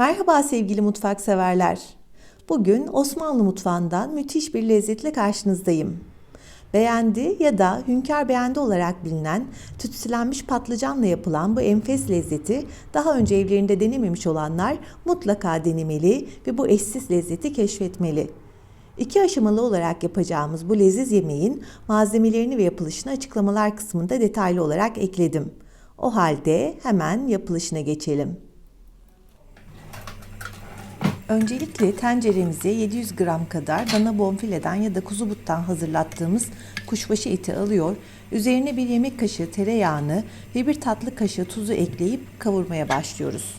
Merhaba sevgili mutfak severler. Bugün Osmanlı mutfağından müthiş bir lezzetle karşınızdayım. Beğendi ya da hünkâr beğendi olarak bilinen tütsülenmiş patlıcanla yapılan bu enfes lezzeti daha önce evlerinde denememiş olanlar mutlaka denemeli ve bu eşsiz lezzeti keşfetmeli. İki aşamalı olarak yapacağımız bu leziz yemeğin malzemelerini ve yapılışını açıklamalar kısmında detaylı olarak ekledim. O halde hemen yapılışına geçelim. Öncelikle tenceremize 700 gram kadar dana bonfileden ya da kuzu buttan hazırlattığımız kuşbaşı eti alıyor. Üzerine bir yemek kaşığı tereyağını ve bir tatlı kaşığı tuzu ekleyip kavurmaya başlıyoruz.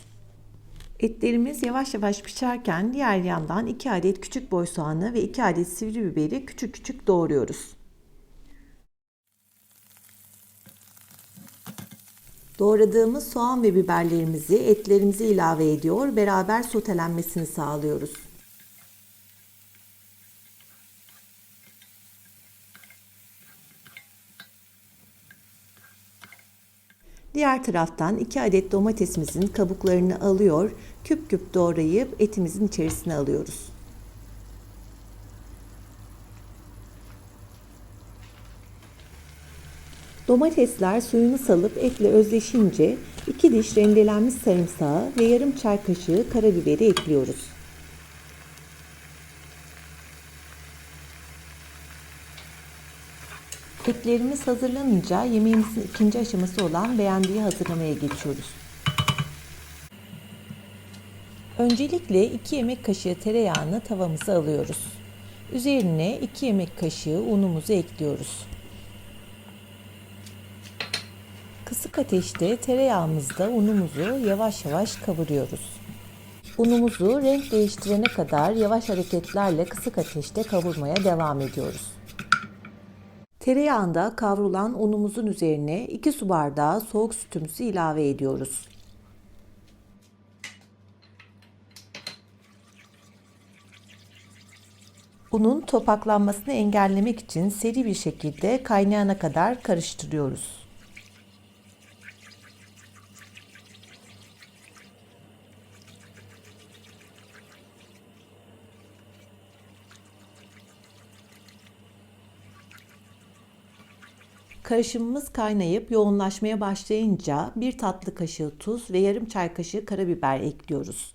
Etlerimiz yavaş yavaş pişerken diğer yandan 2 adet küçük boy soğanı ve 2 adet sivri biberi küçük küçük doğruyoruz. Doğradığımız soğan ve biberlerimizi etlerimize ilave ediyor, beraber sotelenmesini sağlıyoruz. Diğer taraftan 2 adet domatesimizin kabuklarını alıyor, küp küp doğrayıp etimizin içerisine alıyoruz. Domatesler suyunu salıp etle özleşince 2 diş rendelenmiş sarımsağı ve yarım çay kaşığı karabiberi ekliyoruz. Etlerimiz hazırlanınca yemeğimizin ikinci aşaması olan beğendiği hazırlamaya geçiyoruz. Öncelikle 2 yemek kaşığı tereyağını tavamıza alıyoruz. Üzerine 2 yemek kaşığı unumuzu ekliyoruz. Kısık ateşte tereyağımızda unumuzu yavaş yavaş kavuruyoruz. Unumuzu renk değiştirene kadar yavaş hareketlerle kısık ateşte kavurmaya devam ediyoruz. Tereyağında kavrulan unumuzun üzerine 2 su bardağı soğuk sütümüzü ilave ediyoruz. Unun topaklanmasını engellemek için seri bir şekilde kaynayana kadar karıştırıyoruz. Karışımımız kaynayıp yoğunlaşmaya başlayınca bir tatlı kaşığı tuz ve yarım çay kaşığı karabiber ekliyoruz.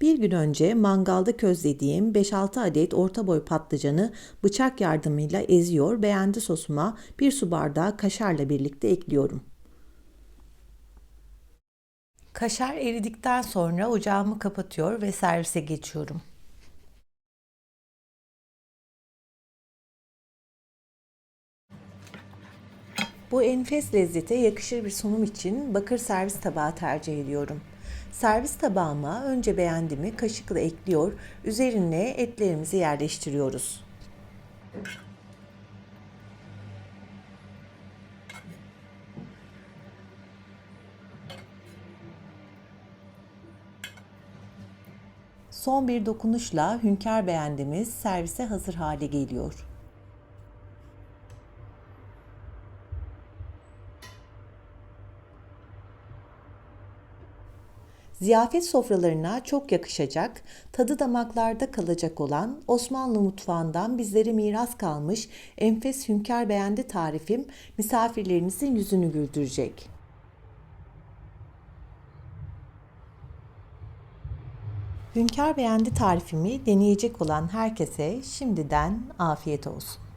Bir gün önce mangalda közlediğim 5-6 adet orta boy patlıcanı bıçak yardımıyla eziyor, beğendi sosuma bir su bardağı kaşarla birlikte ekliyorum. Kaşar eridikten sonra ocağımı kapatıyor ve servise geçiyorum. Bu enfes lezzete yakışır bir sunum için bakır servis tabağı tercih ediyorum. Servis tabağıma önce beğendimi kaşıkla ekliyor, üzerine etlerimizi yerleştiriyoruz. Son bir dokunuşla hünkâr beğendimiz servise hazır hale geliyor. Ziyafet sofralarına çok yakışacak, tadı damaklarda kalacak olan Osmanlı mutfağından bizlere miras kalmış enfes hünkâr beğendi tarifim misafirlerinizin yüzünü güldürecek. Hünkâr beğendi tarifimi deneyecek olan herkese şimdiden afiyet olsun.